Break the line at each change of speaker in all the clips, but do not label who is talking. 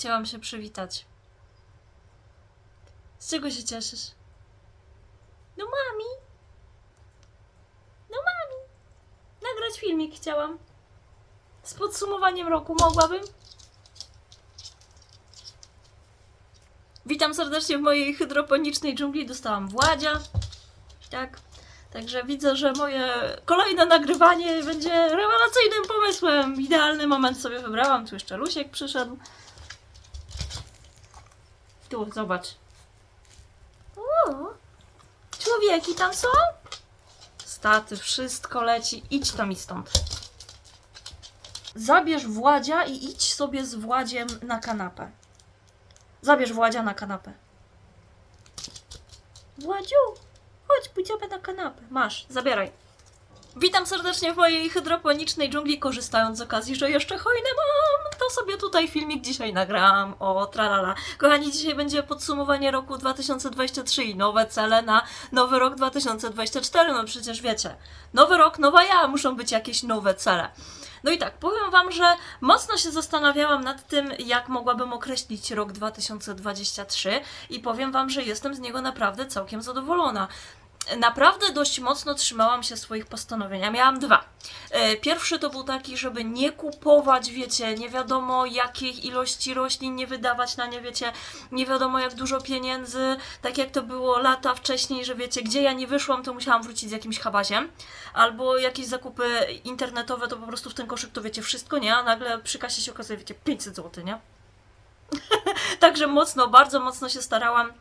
Chciałam się przywitać. Z czego się cieszysz? No mami. No mami. Nagrać filmik chciałam. Z podsumowaniem roku mogłabym? Witam serdecznie w mojej hydroponicznej dżungli. Dostałam Władzia. Tak. Także widzę, że moje kolejne nagrywanie będzie rewelacyjnym pomysłem. Idealny moment sobie wybrałam. Tu jeszcze Lusiek przyszedł. Tu, zobacz. O, człowieki tam są? Staty, wszystko leci. Idź to mi stąd. Zabierz Władzia i idź sobie z Władziem na kanapę. Zabierz Władzia na kanapę. Władziu, chodź, pójdziemy na kanapę. Masz, zabieraj. Witam serdecznie w mojej hydroponicznej dżungli, korzystając z okazji, że jeszcze hojne mam, to sobie tutaj filmik dzisiaj nagram, o tralala. Kochani, dzisiaj będzie podsumowanie roku 2023 i nowe cele na nowy rok 2024, no przecież wiecie, nowy rok, nowa ja, muszą być jakieś nowe cele. No i tak, powiem Wam, że mocno się zastanawiałam nad tym, jak mogłabym określić rok 2023 i powiem Wam, że jestem z niego naprawdę całkiem zadowolona. Naprawdę dość mocno trzymałam się swoich postanowień. Miałam dwa. E, Pierwszy to był taki, żeby nie kupować, wiecie, nie wiadomo jakiej ilości roślin, nie wydawać na nie, wiecie, nie wiadomo jak dużo pieniędzy, tak jak to było lata wcześniej, że wiecie, gdzie ja nie wyszłam, to musiałam wrócić z jakimś habaziem, albo jakieś zakupy internetowe, to po prostu w ten koszyk to wiecie wszystko, nie? A nagle przy kasie się okazuje, wiecie, 500 zł, nie? Także mocno, bardzo mocno się starałam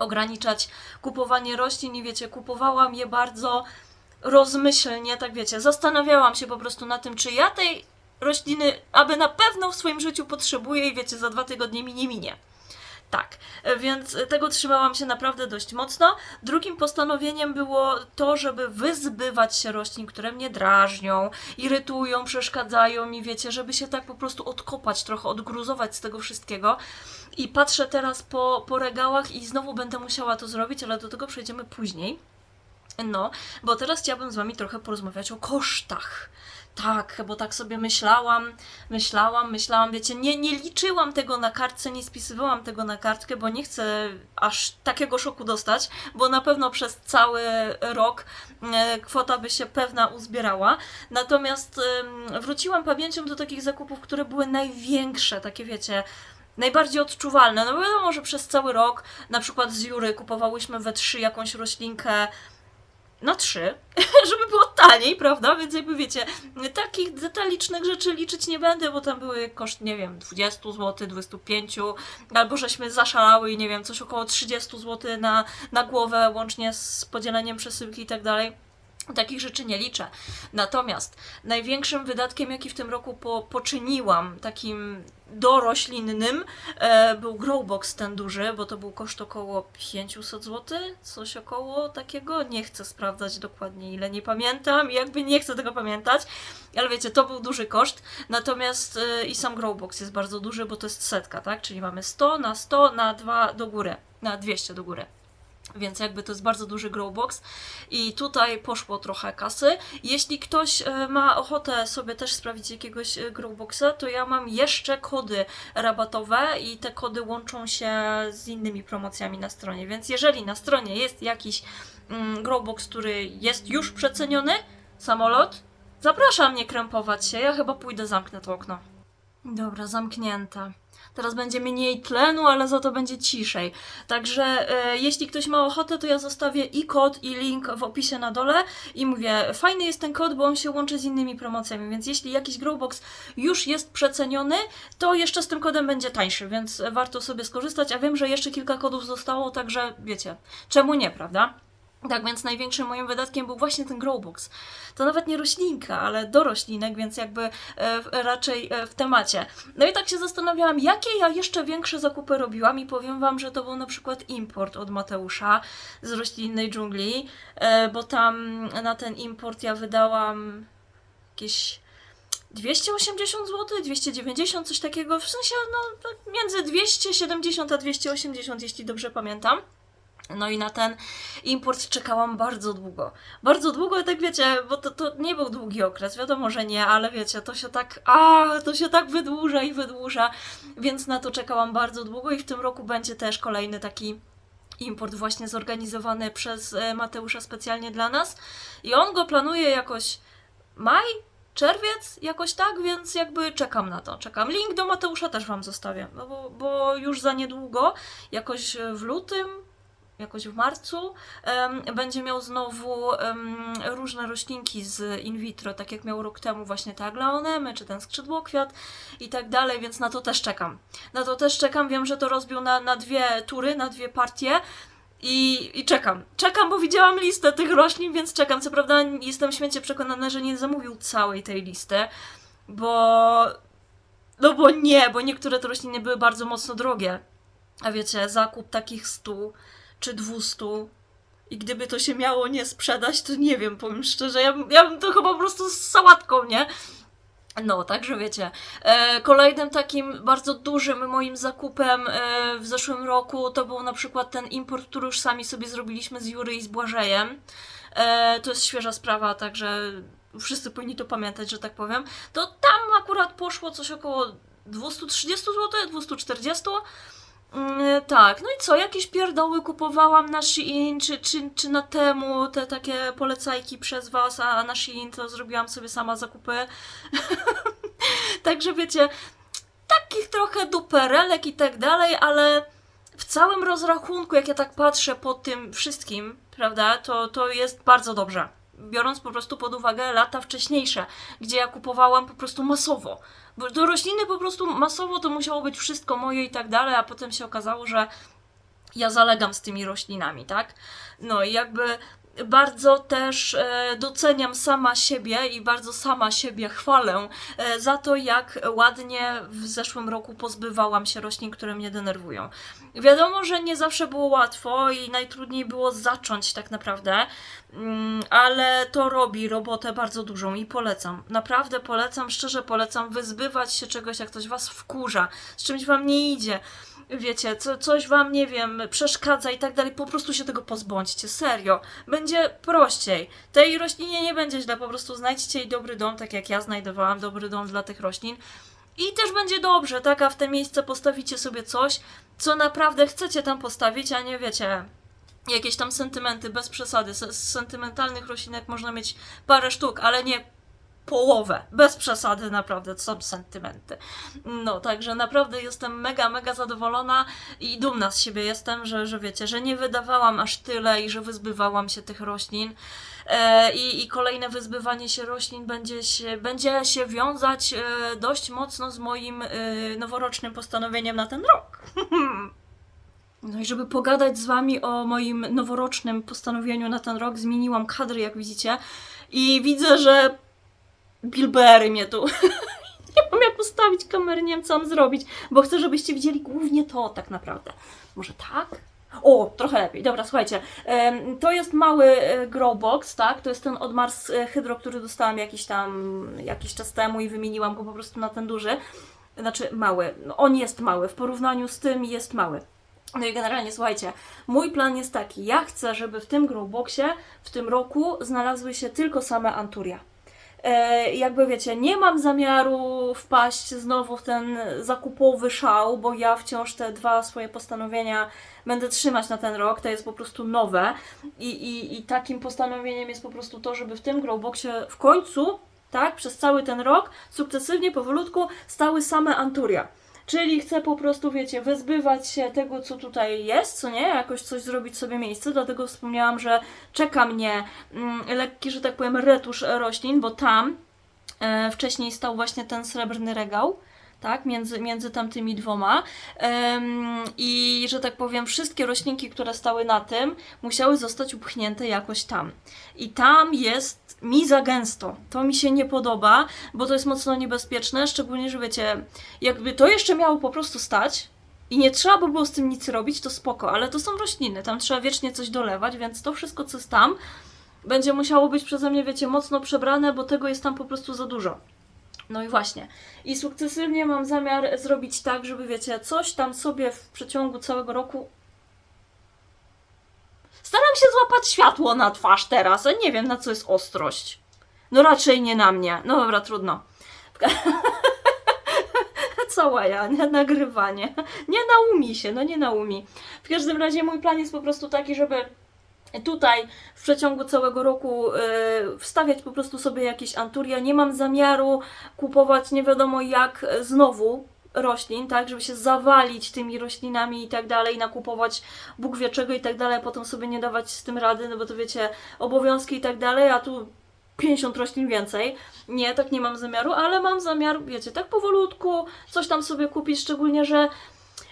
ograniczać kupowanie roślin i wiecie, kupowałam je bardzo rozmyślnie, tak wiecie, zastanawiałam się po prostu na tym, czy ja tej rośliny, aby na pewno w swoim życiu potrzebuję i wiecie, za dwa tygodnie mi nie minie. Tak, e, więc tego trzymałam się naprawdę dość mocno. Drugim postanowieniem było to, żeby wyzbywać się roślin, które mnie drażnią, irytują, przeszkadzają mi, wiecie, żeby się tak po prostu odkopać, trochę odgruzować z tego wszystkiego. I patrzę teraz po, po regałach i znowu będę musiała to zrobić, ale do tego przejdziemy później. No, bo teraz chciałabym z Wami trochę porozmawiać o kosztach. Tak, bo tak sobie myślałam, myślałam, myślałam, wiecie, nie, nie liczyłam tego na kartce, nie spisywałam tego na kartkę, bo nie chcę aż takiego szoku dostać, bo na pewno przez cały rok e, kwota by się pewna uzbierała. Natomiast wróciłam pamięcią do takich zakupów, które były największe, takie wiecie, najbardziej odczuwalne. No wiadomo, że przez cały rok, na przykład z Jury kupowałyśmy we trzy jakąś roślinkę na trzy, żeby było taniej, prawda? Więc jakby wiecie, takich detalicznych rzeczy liczyć nie będę, bo tam były koszt, nie wiem, 20 zł, 25, albo żeśmy zaszalały i nie wiem, coś około 30 zł na, na głowę, łącznie z podzieleniem przesyłki i tak dalej. Takich rzeczy nie liczę. Natomiast największym wydatkiem, jaki w tym roku po, poczyniłam, takim doroślinnym, e, był Growbox ten duży, bo to był koszt około 500 zł, coś około takiego. Nie chcę sprawdzać dokładnie ile, nie pamiętam jakby nie chcę tego pamiętać, ale wiecie, to był duży koszt. Natomiast e, i sam Growbox jest bardzo duży, bo to jest setka, tak? Czyli mamy 100 na 100 na 2 do góry, na 200 do góry. Więc jakby to jest bardzo duży growbox i tutaj poszło trochę kasy. Jeśli ktoś e, ma ochotę sobie też sprawić jakiegoś e, growboxa, to ja mam jeszcze kody rabatowe i te kody łączą się z innymi promocjami na stronie. Więc jeżeli na stronie jest jakiś mm, growbox, który jest już przeceniony, samolot, zapraszam nie krępować się. Ja chyba pójdę, zamknę to okno. Dobra, zamknięte. Teraz będzie mniej tlenu, ale za to będzie ciszej. Także e, jeśli ktoś ma ochotę, to ja zostawię i kod, i link w opisie na dole. I mówię, fajny jest ten kod, bo on się łączy z innymi promocjami, więc jeśli jakiś Growbox już jest przeceniony, to jeszcze z tym kodem będzie tańszy, więc warto sobie skorzystać. A wiem, że jeszcze kilka kodów zostało, także wiecie, czemu nie, prawda? Tak więc największym moim wydatkiem był właśnie ten growbox. To nawet nie roślinka, ale do roślinek, więc jakby e, raczej e, w temacie. No i tak się zastanawiałam, jakie ja jeszcze większe zakupy robiłam i powiem wam, że to był na przykład import od Mateusza z roślinnej dżungli, e, bo tam na ten import ja wydałam jakieś 280 zł, 290, coś takiego, w sensie no tak między 270 a 280, jeśli dobrze pamiętam. No i na ten import czekałam bardzo długo. Bardzo długo, tak wiecie, bo to, to nie był długi okres, wiadomo, że nie, ale wiecie, to się tak, a, to się tak wydłuża i wydłuża, więc na to czekałam bardzo długo i w tym roku będzie też kolejny taki import właśnie zorganizowany przez e, Mateusza specjalnie dla nas i on go planuje jakoś maj, czerwiec, jakoś tak, więc jakby czekam na to, czekam. Link do Mateusza też Wam zostawię, no bo, bo już za niedługo, jakoś w lutym, jakoś w marcu, będzie miał znowu różne roślinki z in vitro, tak jak miał rok temu właśnie te aglaonemy, czy ten skrzydłokwiat i tak dalej, więc na to też czekam. Na to też czekam, wiem, że to rozbił na, na dwie tury, na dwie partie, i, I czekam. Czekam, bo widziałam listę tych roślin, więc czekam. Co prawda jestem święcie przekonana, że nie zamówił całej tej listy, bo. No bo nie, bo niektóre te rośliny były bardzo mocno drogie. A wiecie, zakup takich 100 czy 200 i gdyby to się miało nie sprzedać, to nie wiem, powiem szczerze, ja, ja bym to chyba po prostu z sałatką, nie? No, także wiecie. E, kolejnym takim bardzo dużym moim zakupem e, w zeszłym roku to był na przykład ten import, który już sami sobie zrobiliśmy z Jury i z Błażejem. E, to jest świeża sprawa, także wszyscy powinni to pamiętać, że tak powiem. To tam akurat poszło coś około 230 zł, 240 Mm, tak, no i co, jakieś pierdoły kupowałam na Shein, czy, czy, czy na temu, te takie polecajki przez was, a na Shein to zrobiłam sobie sama zakupy. Także wiecie, takich trochę duperelek i tak dalej, ale w całym rozrachunku, jak ja tak patrzę po tym wszystkim, prawda, to, to jest bardzo dobrze. Biorąc po prostu pod uwagę lata wcześniejsze, gdzie ja kupowałam po prostu masowo. Bo do rośliny po prostu masowo to musiało być wszystko moje i tak dalej, a potem się okazało, że ja zalegam z tymi roślinami, tak? No i jakby bardzo też e, doceniam sama siebie i bardzo sama siebie chwalę e, za to, jak ładnie w zeszłym roku pozbywałam się roślin, które mnie denerwują. Wiadomo, że nie zawsze było łatwo i najtrudniej było zacząć tak naprawdę, mm, ale to robi robotę bardzo dużą i polecam. Naprawdę polecam, szczerze polecam wyzbywać się czegoś, jak ktoś was wkurza, z czymś wam nie idzie wiecie, co, coś wam, nie wiem, przeszkadza i tak dalej, po prostu się tego pozbądźcie, serio. Będzie prościej. Tej roślinie nie będzie źle, po prostu znajdźcie jej dobry dom, tak jak ja znajdowałam dobry dom dla tych roślin. I też będzie dobrze, tak, a w te miejsce postawicie sobie coś, co naprawdę chcecie tam postawić, a nie wiecie, jakieś tam sentymenty, bez przesady. Z, sentymentalnych roślinek można mieć parę sztuk, ale nie połowę. Bez przesady, naprawdę, to są sentymenty. No, także naprawdę jestem mega, mega zadowolona i dumna z siebie jestem, że, że wiecie, że nie wydawałam aż tyle i że wyzbywałam się tych roślin. E, i, I kolejne wyzbywanie się roślin będzie się, będzie się wiązać e, dość mocno z moim e, noworocznym postanowieniem na ten rok. No i żeby pogadać z wami o moim noworocznym postanowieniu na ten rok, zmieniłam kadry, jak widzicie. I widzę, że Bilbery mnie tu. nie mam jak postawić kamery, nie wiem co mam zrobić, bo chcę, żebyście widzieli głównie to tak naprawdę. Może tak? O, trochę lepiej. Dobra, słuchajcie. To jest mały e, growbox, tak? To jest ten od Mars e, Hydro, który dostałam jakiś tam jakiś czas temu i wymieniłam go po prostu na ten duży. Znaczy mały. On jest mały. W porównaniu z tym jest mały. No i generalnie słuchajcie, mój plan jest taki. Ja chcę, żeby w tym growboxie w tym roku znalazły się tylko same anturia. E, jakby wiecie, nie mam zamiaru wpaść znowu w ten zakupowy szał, bo ja wciąż te dwa swoje postanowienia będę trzymać na ten rok, to jest po prostu nowe i, i, i takim postanowieniem jest po prostu to, żeby w tym growboxie w końcu, tak, przez cały ten rok, sukcesywnie, powolutku stały same anturia. Czyli chcę po prostu, wiecie, wyzbywać się tego, co tutaj jest, co nie, jakoś coś zrobić sobie miejsce, dlatego wspomniałam, że czeka mnie mm, lekki, że tak powiem, retusz roślin, bo tam e, wcześniej stał właśnie ten srebrny regał, tak, między, między tamtymi dwoma i, że tak powiem, wszystkie roślinki, które stały na tym, musiały zostać upchnięte jakoś tam. I tam jest mi za gęsto. To mi się nie podoba, bo to jest mocno niebezpieczne, szczególnie, że wiecie, jakby to jeszcze miało po prostu stać i nie trzeba by było z tym nic robić, to spoko, ale to są rośliny, tam trzeba wiecznie coś dolewać, więc to wszystko, co jest tam, będzie musiało być przeze mnie, wiecie, mocno przebrane, bo tego jest tam po prostu za dużo. No i właśnie. I sukcesywnie mam zamiar zrobić tak, żeby, wiecie, coś tam sobie w przeciągu całego roku się złapać światło na twarz teraz, a nie wiem na co jest ostrość. No raczej nie na mnie. No dobra, trudno. Cała ja, nie, nagrywanie. Nie naumi się, no nie naumi. W każdym razie mój plan jest po prostu taki, żeby tutaj w przeciągu całego roku e, wstawiać po prostu sobie jakieś anturia. Nie mam zamiaru kupować nie wiadomo jak znowu roślin, tak, żeby się zawalić tymi roślinami i tak dalej, nakupować Bóg wie czego i tak dalej, potem sobie nie dawać z tym rady, no bo to wiecie, obowiązki i tak dalej, a tu 50 roślin więcej. Nie, tak nie mam zamiaru, ale mam zamiar, wiecie, tak powolutku coś tam sobie kupić, szczególnie, że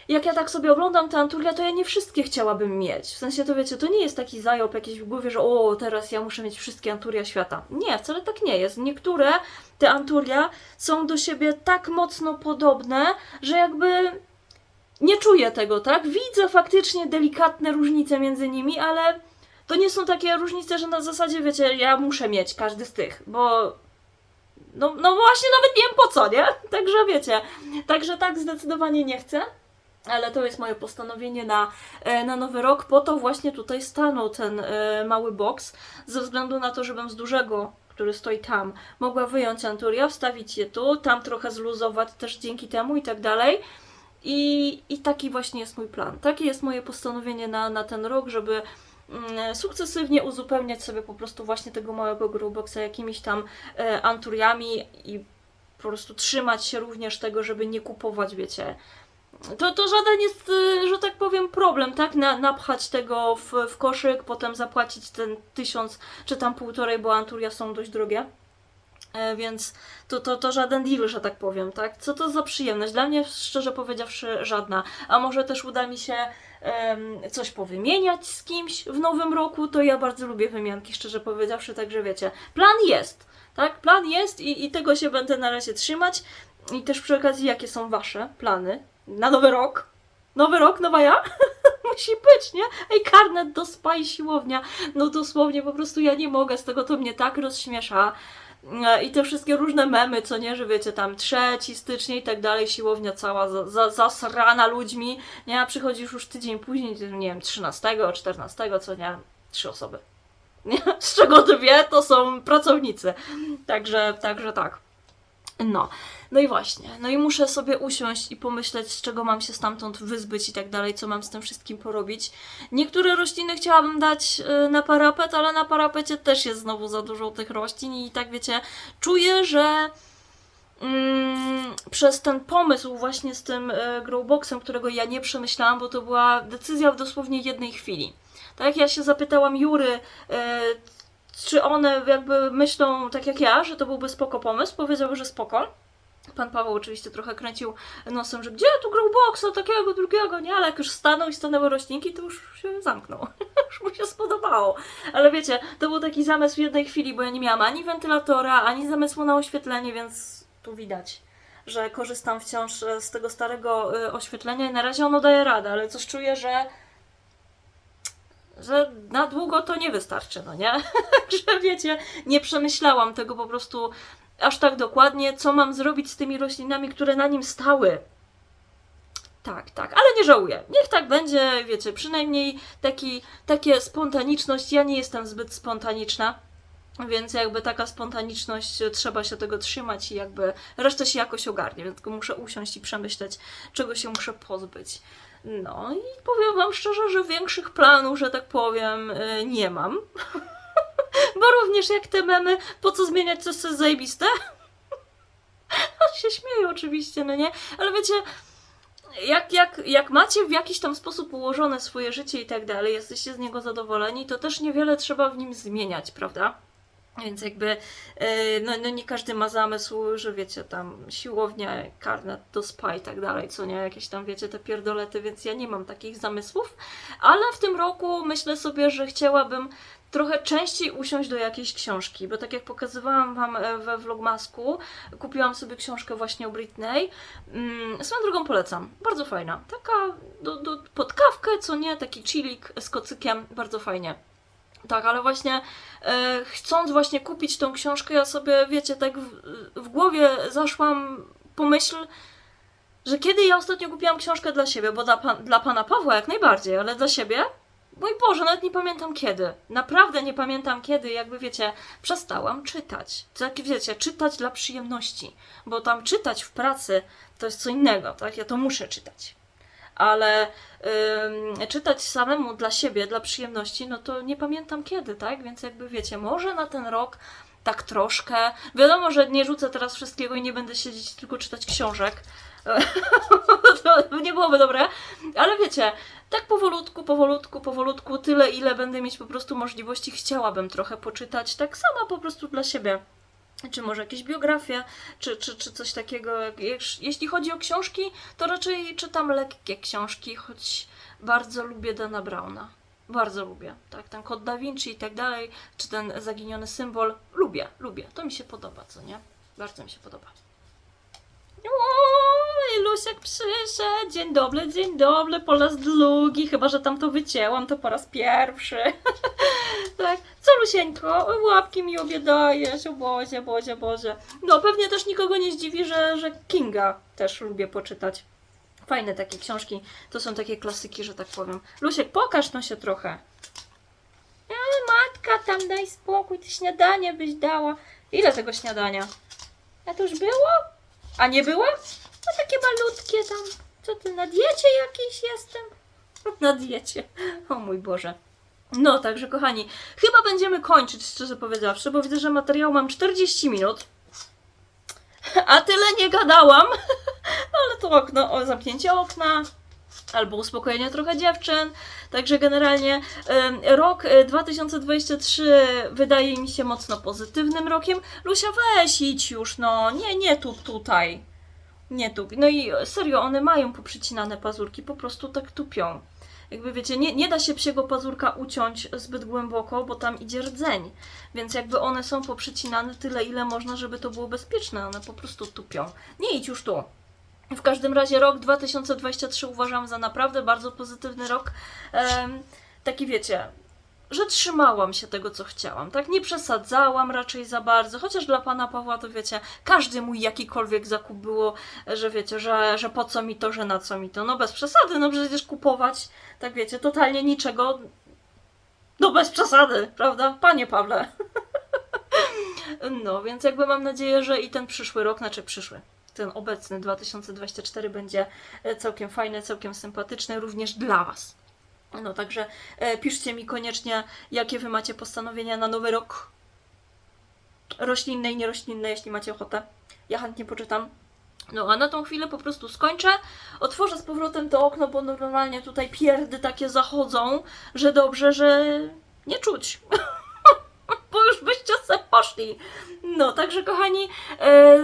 jak ja tak sobie oglądam te anturia, to ja nie wszystkie chciałabym mieć. W sensie to wiecie, to nie jest taki zająb jakiś w głowie, że o, teraz ja muszę mieć wszystkie anturia świata. Nie, wcale tak nie jest. Niektóre te anturia są do siebie tak mocno podobne, że jakby nie czuję tego, tak? Widzę faktycznie delikatne różnice między nimi, ale to nie są takie różnice, że na zasadzie, wiecie, ja muszę mieć każdy z tych, bo no, no właśnie nawet nie wiem po co, nie? Także wiecie, także tak zdecydowanie nie chcę. Ale to jest moje postanowienie na, e, na nowy rok. Po to właśnie tutaj stanął ten e, mały box, ze względu na to, żebym z dużego, który stoi tam, mogła wyjąć anturia, wstawić je tu, tam trochę zluzować też dzięki temu i tak dalej. I, I taki właśnie jest mój plan. Takie jest moje postanowienie na, na ten rok, żeby mm, sukcesywnie uzupełniać sobie po prostu właśnie tego małego growboxa jakimiś tam e, anturiami i po prostu trzymać się również tego, żeby nie kupować, wiecie, to, to żaden jest, y, że tak powiem, problem, tak? Na, napchać tego w, w koszyk, potem zapłacić ten tysiąc czy tam półtorej, bo anturia są dość drogie. E, więc to, to, to żaden deal, że tak powiem, tak? Co to za przyjemność? Dla mnie, szczerze powiedziawszy, żadna. A może też uda mi się em, coś powymieniać z kimś w nowym roku, to ja bardzo lubię wymianki, szczerze powiedziawszy, także wiecie. Plan jest, tak? Plan jest i, i tego się będę na razie trzymać. I też przy okazji, jakie są wasze plany na nowy rok? Nowy rok, nowa ja? Musi być, nie? Ej, karnet do spa i siłownia. No dosłownie, po prostu ja nie mogę, z tego to mnie tak rozśmiesza. E, I te wszystkie różne memy, co nie, że wiecie, tam trzeci stycznia i tak dalej, siłownia cała za, za, zasrana ludźmi, nie, a przychodzisz już tydzień później, nie wiem, 13, 14, co nie, trzy osoby. Nie? Z czego dwie to są pracownicy. Także, także tak. No, no i właśnie. No i muszę sobie usiąść i pomyśleć, z czego mam się stamtąd wyzbyć i tak dalej, co mam z tym wszystkim porobić. Niektóre rośliny chciałabym dać y, na parapet, ale na parapecie też jest znowu za dużo tych roślin i tak wiecie, czuję, że mm, przez ten pomysł właśnie z tym y, growboxem, którego ja nie przemyślałam, bo to była decyzja w dosłownie jednej chwili. Tak ja się zapytałam Jury, y, czy one jakby myślą tak jak ja, że to byłby spoko pomysł, powiedziały, że spoko. Pan Paweł oczywiście trochę kręcił nosem, że gdzie tu growboxa takiego drugiego, nie? Ale jak już stanął i stanęły roślinki, to już się zamknął. już mu się spodobało. Ale wiecie, to był taki zamysł w jednej chwili, bo ja nie miałam ani wentylatora, ani zamysłu na oświetlenie, więc tu widać, że korzystam wciąż z tego starego y, oświetlenia i na razie ono daje radę, ale coś czuję, że że na długo to nie wystarczy, no nie? że wiecie, nie przemyślałam tego po prostu aż tak dokładnie, co mam zrobić z tymi roślinami, które na nim stały. Tak, tak, ale nie żałuję. Niech tak będzie, wiecie, przynajmniej taki, takie spontaniczność. Ja nie jestem zbyt spontaniczna, więc jakby taka spontaniczność, trzeba się tego trzymać i jakby resztę się jakoś ogarnie, więc tylko muszę usiąść i przemyśleć, czego się muszę pozbyć. No i powiem Wam szczerze, że większych planów, że tak powiem, y, nie mam. Bo również jak te memy, po co zmieniać coś, co jest zajebiste? On się śmieje oczywiście, no nie? Ale wiecie, jak, jak, jak macie w jakiś tam sposób ułożone swoje życie i tak dalej, jesteście z niego zadowoleni, to też niewiele trzeba w nim zmieniać, prawda? Więc jakby, e, no, no nie każdy ma zamysł, że wiecie, tam siłownia, karnet do spa i tak dalej, co nie, jakieś tam wiecie, te pierdolety, więc ja nie mam takich zamysłów, ale w tym roku myślę sobie, że chciałabym trochę częściej usiąść do jakiejś książki, bo tak jak pokazywałam Wam e, we vlogmasku, kupiłam sobie książkę właśnie o Britney. Mm, swoją drogą polecam, bardzo fajna. Taka do, do, pod kawkę, co nie, taki chillik z kocykiem, bardzo fajnie. Tak, ale właśnie e, chcąc właśnie kupić tą książkę, ja sobie, wiecie, tak w, w głowie zaszłam pomyśl, że kiedy ja ostatnio kupiłam książkę dla siebie, bo dla, pan, dla pana Pawła jak najbardziej, ale dla siebie mój Boże, nawet nie pamiętam kiedy. Naprawdę nie pamiętam kiedy, jakby wiecie, przestałam czytać. Tak wiecie, czytać dla przyjemności. Bo tam czytać w pracy to jest co innego, tak? Ja to muszę czytać. Ale czytać samemu dla siebie, dla przyjemności, no to nie pamiętam kiedy, tak? Więc jakby wiecie, może na ten rok tak troszkę. Wiadomo, że nie rzucę teraz wszystkiego i nie będę siedzieć tylko czytać książek. to nie byłoby dobre, ale wiecie, tak powolutku, powolutku, powolutku, tyle ile będę mieć po prostu możliwości, chciałabym trochę poczytać, tak sama po prostu dla siebie. Czy może jakieś biografie, czy, czy, czy coś takiego. Jeśli chodzi o książki, to raczej czytam lekkie książki, choć bardzo lubię Dana Browna. Bardzo lubię. Tak, ten kod Da Vinci i tak dalej, czy ten zaginiony symbol. Lubię, lubię. To mi się podoba, co nie? Bardzo mi się podoba. Oj, Lusiek przyszedł. Dzień dobry, dzień dobry, po raz drugi. Chyba, że tam to wycięłam, to po raz pierwszy. tak. Co Lusieńko? Łapki mi obie dajesz. O Boże, Boże, Boże. No, pewnie też nikogo nie zdziwi, że, że Kinga też lubię poczytać. Fajne takie książki. To są takie klasyki, że tak powiem. Lusiek, pokaż no się trochę. Ale matka, tam daj spokój, ty śniadanie byś dała. Ile tego śniadania? A to już było? A nie było? No takie malutkie tam. Co ty, na diecie jestem? Na diecie. O mój Boże. No, także kochani, chyba będziemy kończyć, szczerze powiedziawszy, bo widzę, że materiał mam 40 minut. A tyle nie gadałam. Ale to okno, o zamknięcie okna, albo uspokojenie trochę dziewczyn. Także generalnie rok e, 2023 wydaje mi się mocno pozytywnym rokiem. Lusia, weź idź już, no. Nie, nie tu, tutaj. Nie tup. No i serio, one mają poprzycinane pazurki, po prostu tak tupią. Jakby wiecie, nie, nie da się psiego pazurka uciąć zbyt głęboko, bo tam idzie rdzeń. Więc jakby one są poprzycinane tyle, ile można, żeby to było bezpieczne. One po prostu tupią. Nie idź już tu. W każdym razie rok 2023 uważam za naprawdę bardzo pozytywny rok. Em, taki wiecie, że trzymałam się tego, co chciałam, tak? Nie przesadzałam raczej za bardzo, chociaż dla pana Pawła to wiecie, każdy mój jakikolwiek zakup było, że wiecie, że, że po co mi to, że na co mi to. No bez przesady, no przecież kupować, tak wiecie, totalnie niczego, no bez przesady, prawda? Panie Pawle. No, więc jakby mam nadzieję, że i ten przyszły rok, znaczy przyszły, ten obecny 2024 będzie e, całkiem fajny, całkiem sympatyczny również dla Was. No także e, piszcie mi koniecznie, jakie Wy macie postanowienia na nowy rok. Roślinne i nieroślinne, jeśli macie ochotę. Ja chętnie poczytam. No a na tą chwilę po prostu skończę. Otworzę z powrotem to okno, bo normalnie tutaj pierdy takie zachodzą, że dobrze, że nie czuć. bo już byście se poszli. No, także kochani, e,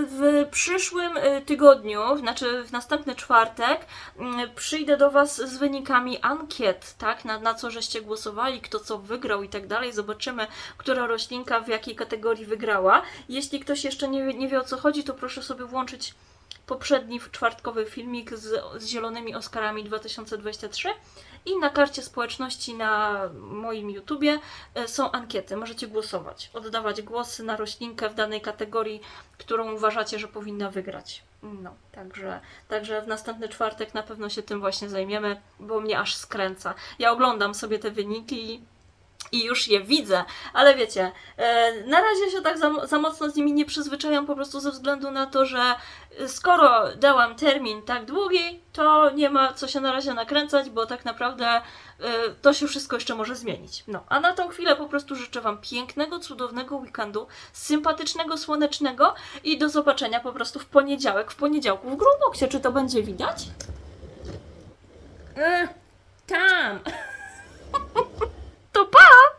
w przyszłym e, tygodniu, znaczy w następny czwartek, mm, przyjdę do Was z wynikami ankiet, tak, na, na co żeście głosowali, kto co wygrał i tak dalej. Zobaczymy, która roślinka w jakiej kategorii wygrała. Jeśli ktoś jeszcze nie, wie- nie wie o co chodzi, to proszę sobie włączyć poprzedni czwartkowy filmik z, z zielonymi Oscarami 2023 i na karcie społeczności na moim YouTubie e, są ankiety. Możecie głosować, oddawać głosy na roślinkę w danej kategorii, którą uważacie, że powinna wygrać. No, także, także w następny czwartek na pewno się tym właśnie zajmiemy, bo mnie aż skręca. Ja oglądam sobie te wyniki i już je widzę, ale wiecie, e, na razie się tak za, za mocno z nimi nie przyzwyczajam, po prostu ze względu na to, że e, skoro dałam termin tak długi, to nie ma co się na razie nakręcać, bo tak naprawdę e, to się wszystko jeszcze może zmienić. No, a na tą chwilę po prostu życzę Wam pięknego, cudownego weekendu, sympatycznego, słonecznego i do zobaczenia po prostu w poniedziałek, w poniedziałku w Gruboksie. Czy to będzie widać? E, tam! to pa!